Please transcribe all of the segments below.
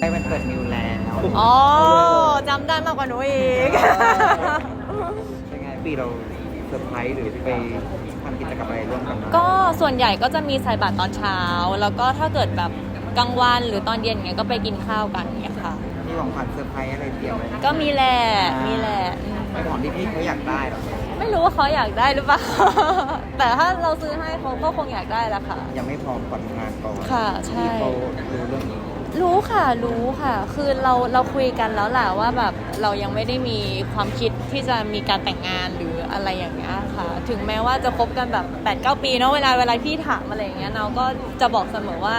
ได้วันเกิดนิวแล้วอ๋อจำได้มากกว่าหนูอีก เป็นไงปีเราเซอร์ไพรส์หรือไปทำกิจกรรมอะไรร่วมกันบ้างก็ส่วนใหญ่ก็จะมีใส่บาตรตอนเช้า แล้วก็ถ้าเกิดแบบกลางวันหรือตอนเย็นเงี้ยก็ไปกินข้าวกันเงี้ยค่ะ มีของขวัญเซอร์ไพรส์อะไรเตรียมไว้ก็มีแหละมีแหละอืมเป็นของที่พี่เขาอยากได้เหรอไม่รู้ว่าเขาอยากได้หรือเปล่า แต่ถ้าเราซื้อให้เขาก็คงอยากได้แหละค่ะ ยังไม่พร้อมก่อนทำงานก่อนค่ะใช่พี่เขารู้เรื่องนี้ รู้ค่ะรู้ค่ะ คือเราเราคุยกันแล้วแหละว่าแบบเรายังไม่ได้มีความคิดที่จะมีการแต่งงานหรืออะไรอย่างเงี้ยค่ะ ถึงแม้ว่าจะคบกันแบบ8ปดเปีเนาะเวลาเวลาพี่ถามอะไรอย่างเงี้ยเราก็จะบอกเสมอว่า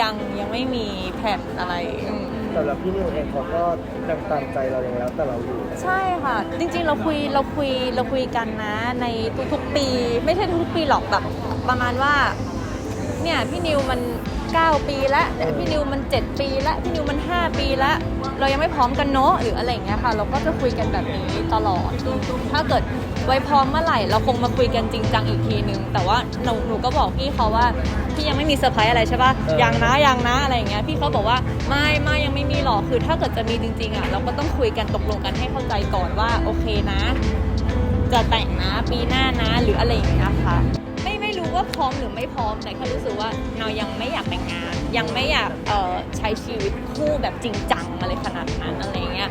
ยังยังไม่มีแผนอะไรอืม สำหรับพี่นิวเองเขาก็ยังตามใจเราอย่างแล้วแต่เราอยู่ ใช่ค่ะ จริงๆเราคุยเราคุยเราคุยกันนะ ในทุกๆปี ไม่ใช่ทุกๆปีหรอกแบบประมาณว่า เนี่ยพี่นิวมัน 9 ปีแล้วแต่พี่นิวมัน 7 ปีแล้วพี่นิวมัน 5 ปีแล้วเรายังไม่พร้อมกันเนาะหรืออะไรอย่างเงี้ยค่ะ เราก็จะคุยกันแบบนี้ตลอด ถ้าเกิดไว้พร้อมเมื่อไหร่เราคงมาคุยกันจริงจังอีกทีนึง แต่ว่าหนูหนูก็บอกพี่เขาว่าพี่ยังไม่มีเซอร์ไพรส์อะไรใช่ปะเออยังนะยังนะอะไรอย่างเงี้ยพี่เขาบอกว่าไม่ไม่ยังไม่มีหรอกคือถ้าเกิดจะมีจริงๆอะเราก็ต้องคุยกันตกลงกันให้เข้าใจก่อนว่าโอเคนะ จะแต่งนะปีหน้านะหรืออะไรอย่างเงี้ยค่ะไม่ไม่รู้ ว่าพร้อมหรือไม่พร้อมแต่แค่รู้สึกว่าเรายังไม่อยากแต่งงาน ยังไม่อยากเอ่อใช้ชีวิตคู่แบบจริงจังอะไรขนาดนั้นอะไรเงี้ย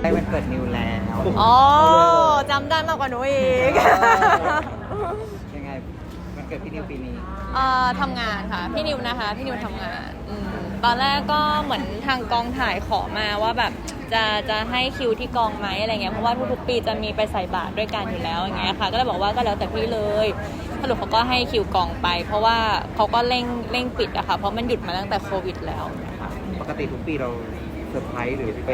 ได้วันเกิดนิวแล้ว อ๋อจำได้มากกว่าหนูอีกยังไงวัน เกิดพี่นิวปีนี้เอ่อทำงานค่ะ พี่นิวนะคะ พี่นิวทำงานอืมตอนแรกก็เหมือนทางกองถ่ายขอมาว่าแบบจะจะให้คิวที่กองไหมอะไรเงี้ยเพราะว่าทุกๆปีจะมีไปใส่บาตรด้วยกันอยู่แล้วอย่างเงี้ยค่ะ ก็เลยบอกว่าก็แล้วแต่พี่เลยสรุปเขาก็ให้คิวกองไป เพราะว่าเขาก็เร่งเร่งปิดอะค่ะเพราะมันหยุดมาตั้งแต่โควิดแล้วนะคะ ปกติทุกปีเราเซอร์ไพรส์หรือไป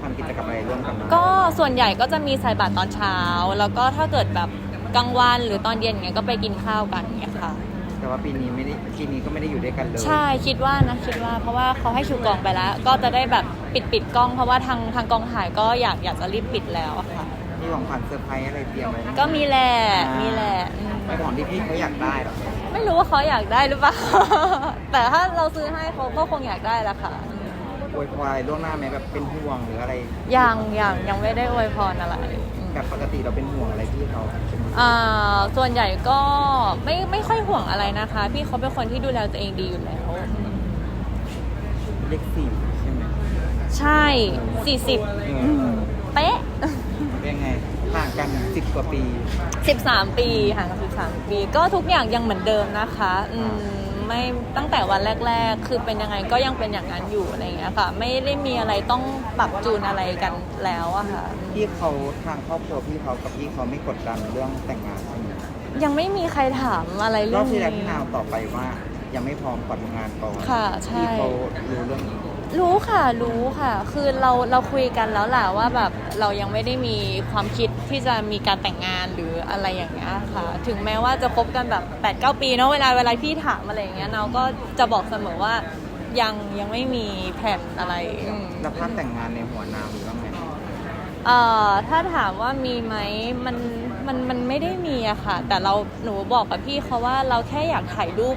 ทำกิจกรรมอะไรร่วมกันบ้างก็ส่วนใหญ่ก็จะมีใส่บาตรตอนเช้า แล้วก็ถ้าเกิดแบบ กลางวันหรือตอนเย็นเงี้ยก็ไปกินข้าวกันเงี้ยค่ะ แต่ว่าปีนี้ไม่ได้ปีนี้ก็ไม่ได้อยู่ด้วยกันเลยใช่คิดว่านะคิดว่าเพราะว่าเขาให้คิวกองไปแล้ว ก็จะได้แบบปิดปิดกล้อง เพราะว่าทางทางกองถ่ายก็อยากอยากจะรีบปิดแล้วอะค่ะ มีของขวัญเซอร์ไพรส์อะไรเตรียมไว้ก็มีแหละมีแหละอืมเป็นของที่พี่เขาอยากได้เหรอไม่รู้ว่าเขาอยากได้หรือเปล่า แต่ถ้าเราซื้อให้เขาก็คงอยากได้แหละค่ะอืมอวยพรอะไรล่วงหน้าไหมแบบเป็นห่วงหรืออะไร ยังยังยังไม่ได้อวยพรอะไรอืม แบบปกติเราเป็นห่วงอะไรพี่เขาอ่าส่วนใหญ่ก็ไม่ไม่ค่อยห่วงอะไรนะคะ พี่เขาเป็นคนที่ดูแลตัวเองดีอยู่แล้วอืมเลขสี่ใช่ไหมใช่สี่สิบอืมเป๊ะ เป็นไงห่างกันสิบกว่าปี 13 ปีห่างกัน13 ปี ก็ทุกอย่างยังเหมือนเดิมนะคะ อืม ไม่ตั้งแต่วันแรก ๆ คือเป็นยังไงก็ยังเป็นอย่างนั้นอยู่อะไรอย่างเงี้ยค่ะ ไม่ได้มีอะไรต้องปรับจูนอะไรกันแล้วอะค่ะ พี่เขาทางครอบครัวพี่เขากับพี่เขาไม่กดดันเรื่องแต่งงานใช่ไหมยังไม่มีใครถามอะไรรเรื่ออบงที่นี้ แล้วพี่นาวตอบไปว่า ยังไม่พร้อมก่อนทำงานก่อนค่ะใช่ พี่เขารู้เรื่องนี้ รู้ค่ะรู้ค่ะ คือเราเราคุยกันแล้วแหละว่าแบบเรายังไม่ได้มีความคิดที่จะมีการแต่งงานหรืออะไรอย่างเงี้ยค่ะ ถึงแม้ว่าจะคบกันแบบ8ปดเปีเนาะเวลาเวลาพี่ถามอะไรอย่างเงี้ยเราก็จะบอกเสมอว่ายังยังไม่มีแผนอะไรอืม แล้วภาพแต่งงานในหัวนาวมีบ้างไหมเอ่อถ้าถามว่ามีไหมมันมันมันไม่ได้มีอะค่ะ แต่เราหนูบอกกับพี่เขาว่าเราแค่อยากถ่ายรูป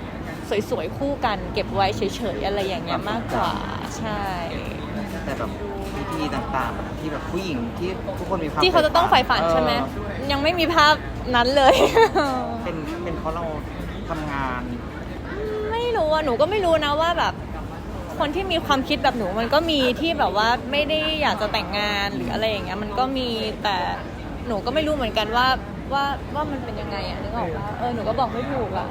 สวยๆคู่กัน เก็บไว้เฉยๆอะไรอย่างเงี้ยมากกว่าใช่ แต่แบบพิธีต่างๆแบบที่แบบผู้หญิงที่ทุกคนมีความที่เขาจะต้องใฝ่ฝันใช่ไหมเออยังไม่มีภาพนั้นเลย เป็นเป็นเพราะเราทำงาน ไม่รู้อะหนูก็ไม่รู้นะว่าแบบ คนที่มีความคิดแบบหนูมันก็มีที่แบบว่าไม่ได้อยากจะแต่งงานหรืออะไรอย่างเงี้ยมันก็มีแต่หนูก็ไม่รู้เหมือนกันว่า ว่าว่ามันเป็นยังไงอะนึกออกปะเออหนูก็บอกไม่ถูกอะ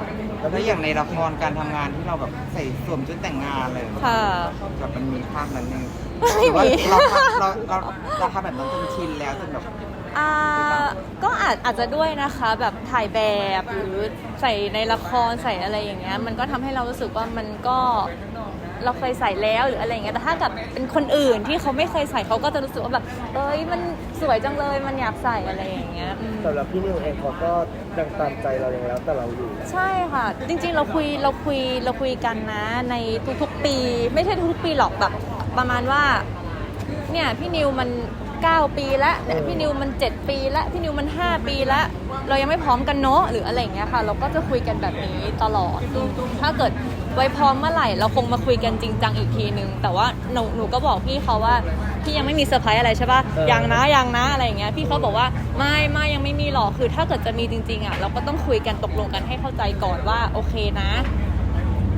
แล้วอย่างในละครการทำงานที่เราแบบใส่สวมชุดแต่งงานเลยค่ะ แบบมันมีภาพนั้นนึงไม่มี หรือว่าเราเราเราเราทำแบบนั้นจนชินแล้วจนแบบ อ่าก็อาจอาจจะด้วยนะคะแบบถ่ายแบบหรือใส่ในละครใส่อะไรอย่างเงี้ยมันก็ทำให้เรารู้สึกว่ามันก็เราเคยใส่แล้วหรืออะไรอย่างเงี้ยแต่ถ้ากับเป็นคนอื่นที่เขาไม่เคยใส่เขาก็จะรู้สึกว่าแบบเอ้ยมัน สวยจังเลยมันอยากใส่อะไรอย่างเงี้ยอืม สำหรับพี่นิวเองเขาก็ยังตามใจเราอย่างแล้วแต่เราอยู่ ใช่ค่ะ จริงๆเราคุยเราคุยเราคุยกันนะ ในทุกๆปี ไม่ใช่ทุกๆปีหรอกแบบ ประมาณว่า เนี่ยพี่นิวมัน 9 ปีแล้วเนี่ยพี่นิวมัน 7 ปีแล้วพี่นิวมัน 5 ปีแล้วเรายังไม่พร้อมกันเนาะหรืออะไรอย่างเงี้ยค่ะ เราก็จะคุยกันแบบนี้ตลอดอืมถ้าเกิดไว้พร้อมเมื่อไหร่ เราคงมาคุยกันจริงจังอีกทีนึง แต่ว่าหนูหนูก็บอกพี่เขาว่าพี่ยังไม่มีเซอร์ไพรส์อะไรใช่ปะเออยังนะยังนะอะไรอย่างเงี้ยพี่เขาบอกว่าไม่ไม่ยังไม่มีหรอกคือถ้าเกิดจะมีจริงๆอะเราก็ต้องคุยกันตกลงกันให้เข้าใจก่อนว่าโอเคนะ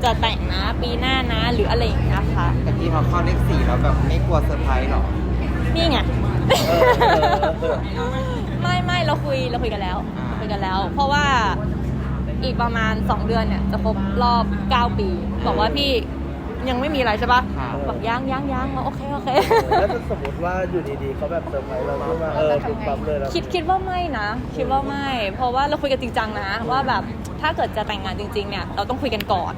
จะแต่งนะปีหน้านะหรืออะไรอย่างเงี้ยค่ะ แต่พี่เขาเข้าเลขสี่แล้วแบบไม่กลัวเซอร์ไพรส์หรอนี่ไงเออเออ ไม่ไม่เราคุยเราคุยกันแล้วคุยกันแล้ว เพราะว่าอีกประมาณ 2 เดือนเนี่ยจะครบรอบ 9 ปี บอกว่าพี่ยังไม่มีอะไรใช่ปะค่ะบอกยังยังยังโอเคโอเค แล้วถ้าสมมติว่าอยู่ดีๆเขาแบบเซอร์ไพรส์เราขึ้นมาเออปุ๊บปั๊บเลยแล้วคิดคิดว่าไม่นะ คิดว่าไม่ เพราะว่าเราคุยกันจริงจังนะ ว่าแบบถ้าเกิดจะแต่งงานจริง ๆ เนี่ย เราต้องคุยกันก่อน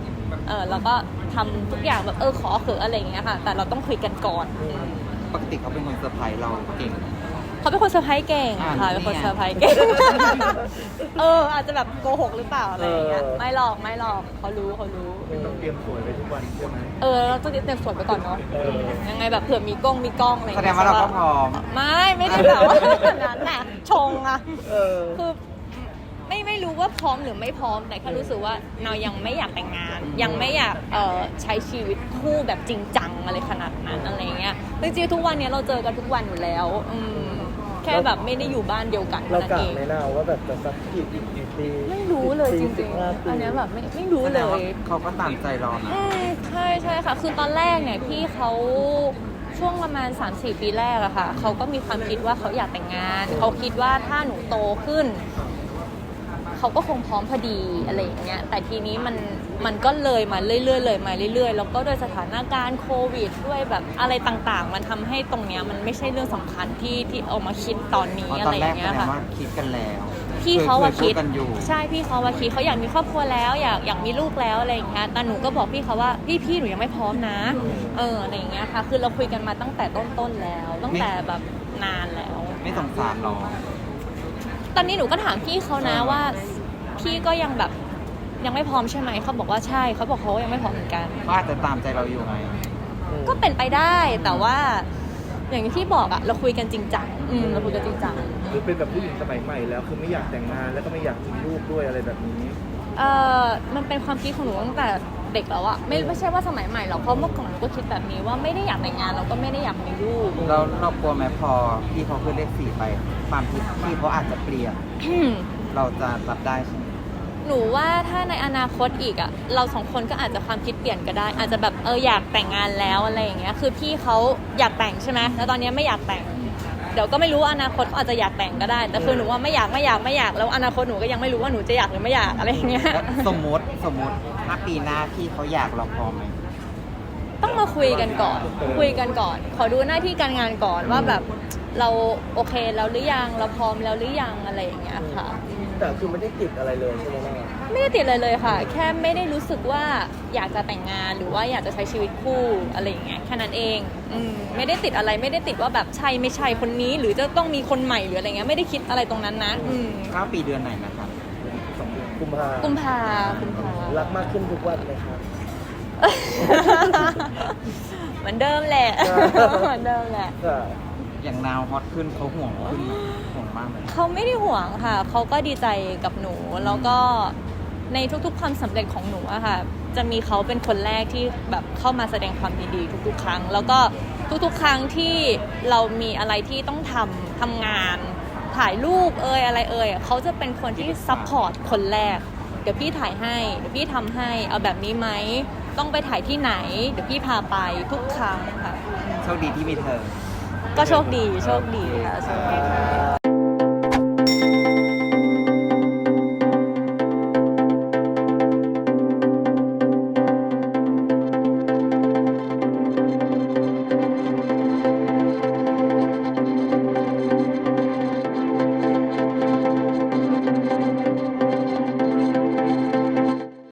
เออแล้วก็ทำทุกอย่างแบบเออขอเขออะไรอย่างเงี้ยค่ะ แต่เราต้องคุยกันก่อน ปกติเขาเป็นคนเซอร์ไพรส์เราเก่ง เขาเป็นคนเซอร์ไพรส์เก่งอ่าค่ะนี่เป็นคนไงเซอร์ไพรส์เก่ง เออ อาจจะแบบโกหกหรือเปล่าอะไรอย่างเงี้ยเออ ไม่หรอกไม่หรอกเขารู้เขารู้ต้องเตรียมสวยไปทุกวันใช่ไหมเออเราต้องเตรียมสวยไปก่อนเนาะเออยังไงแบบเผื่อมีกล้องมีกล้องอะไรอย่แสงดเงี้งยว่าเราก็ใช่พปะร้อม ไม่ไม่ได้แบบว่าขนาดนั้นน่ะชงอะ เออ คือ ไม่ไม่รู้ว่าพร้อมหรือไม่พร้อม แต่แค่รู้สึกว่าเรายังไม่อยากแต่งงาน ยังไม่อยากเอ่อใช้ชีวิตคู่แบบจริงจังอะไรขนาดนั้นอะไรเงี้ยจริงๆทุกวันเนี้ยเราเจอกันทุกวันอยู่แล้วอืมแค่แบบไม่ได้อยู่บ้านเดียวกันเราเท่านั้นกะเอง ไหมนะว่าแบบจะสักกี่อีกกี่ปีไม่รู้เลยจสิริบงห้าปีๆอันเนี้ยแบบไม่ไม่รู้แสเลดงว่าย เขาก็ตามใจเรานะ อืมใช่ใช่ค่ะ คือตอนแรกเนี่ยพี่เขาช่วงประมาณ 3-4 ปีแรกอะค่ะเขาก็มีความคิดว่าเขาอยากแต่งงาน เขาคิดว่าถ้าหนูโตขึ้น เขาก็คงพร้อมพอดีอะไรอย่างเงี้ยแต่ทีนี้มันมันก็เลยมาเรื่อยๆเลยมาเรื่อยๆ แล้วก็โดยสถานการณ์โควิดด้วยแบบอะไรต่างๆ มันทำให้ตรงเนี้ยมันไม่ใช่เรื่องสำคัญที่ที่เอามาคิดตอนนี้อ๋ออะตอไรนอแรกย่างแสเงี้ยดงค่ะว่าคิดกันแล้วพี่เขาว่าคิดยกันอยู่ใช่พี่เขาว่าคิดเขาอยากมีครอบครัวแล้ว อยากอยากมีลูกแล้วอะไรอย่างเงี้ยแต่หนูก็บอกพี่เขาว่าพี่พี่หนูยังไม่พร้อมนะ เอออะไรอย่างเงี้ยค่ะ คือเราคุยกันมาตั้งแต่ต้นๆแล้ว ตั้งแต่แบบนานแล้ว ไม่สงสารหรอตอนนี้หนูก็ถามพี่เขานะว่า พี่ก็ยังแบบยังไม่พร้อมใช่ไหมเขาบอกว่าใช่เขาบอกเขายังไม่พร้อมเหมือนกัน เขาอาจจะตามใจเราอยู่ไงก็เป็นไปได้แต่ว่า อย่างที่บอกอะเราคุยกันจริงจังอืมเราคุยกันจริงจังหรือเป็นแบบผู้หญิงสมัยใหม่แล้วคือไม่อยากแต่งงานแล้วก็ไม่อยากมีลูกด้วยอะไรแบบนี้ เออมันเป็นความคิดของหนูตั้งแต่เด็กแล้วอะไม่ไม่ใช่ว่าสมัยใหม่หรอกเพราะเมื่อก่อนหนูก็คิดแบบนี้ว่าไม่ได้อยากแต่งงานเราก็ไม่ได้อยากมีลูก เราเรากลัวไหมพอพี่เขาขึ้นเลขสี่ไป ความคิดพี่เขาอาจจะเปลี่ยน เราจะรับได้ใช่ไหมหนูว่าถ้าในอนาคตอีกอะเราสองคนก็อาจจะความคิดเปลี่ยนก็ได้ อาจจะแบบเอออยากแต่งงานแล้วอะไรอย่างเงี้ยคือพี่เขาอยากแต่งใช่ไหมแล้วตอนนี้ไม่อยากแต่ง เดี๋ยวก็ไม่รู้ว่าอนาคตเขาอาจจะอยากแต่งก็ได้ แต่คือหนูว่าไม่อยากไม่อยากไม่อยากแล้วอนาคตหนูก็ยังไม่รู้ว่าหนูจะอยากหรือไม่อยากอะไรอย่างเงี้ยแล้วสมมติสมมติถ้าปีหน้าพี่เขาอยากเราพร้อมไหมต้องมาคุยกันก่อน คุยกันก่อน ขอดูหน้าที่การงานก่อนว่าแบบเราโอเคแล้วหรือยังเราพร้อมแล้วหรือยังอะไรอย่างเงี้ยค่ะ แต่คือไม่ได้ติดอะไรเลยใช่ไหมแม่ไม่ได้ติดอะไรเลยค่ะ แค่ไม่ได้รู้สึกว่าอยากจะแต่งงานหรือว่าอยากจะใช้ชีวิตคู่อะไรอย่างเงี้ยแค่นั้นเองอืมไม่ได้ติดอะไรไม่ได้ติดว่าแบบใช่ไม่ใช่คนนี้ หรือจะต้องมีคนใหม่หรืออะไรเงี้ยไม่ได้คิดอะไรตรงนั้นนะอืมเก้าปีเดือนไหนนะครับสองเดือนกุมภากุมภากุมภา รักมากขึ้นทุกวันเลยครับ เหมือนเดิมแหละ เหมือนเดิมแหละ ก็ อย่างนาวฮอตขึ้นเขาห่วงขึ้นไหมห่วงมากไหมเขาไม่ได้ห่วงค่ะ เขาก็ดีใจกับหนู แล้วก็ในทุกๆความสำเร็จของหนูอะค่ะ จะมีเขาเป็นคนแรกที่แบบเข้ามาแสดงความยินดีทุกๆ ครั้ง แล้วก็ทุกๆ ครั้งที่เรามีอะไรที่ต้องทำทำงาน ถ่ายรูปเอ่ยอะไรเอ่ยเขาจะเป็นคนที่ซัพพอร์ตคนแรก เดี๋ยวพี่ถ่ายให้ เดี๋ยวพี่ทำให้ เอาแบบนี้ไหม ต้องไปถ่ายที่ไหน เดี๋ยวพี่พาไปทุกครั้งค่ะ โชคดีที่มีเธอ ก็โชคดีโชคดีค่ะโชคดี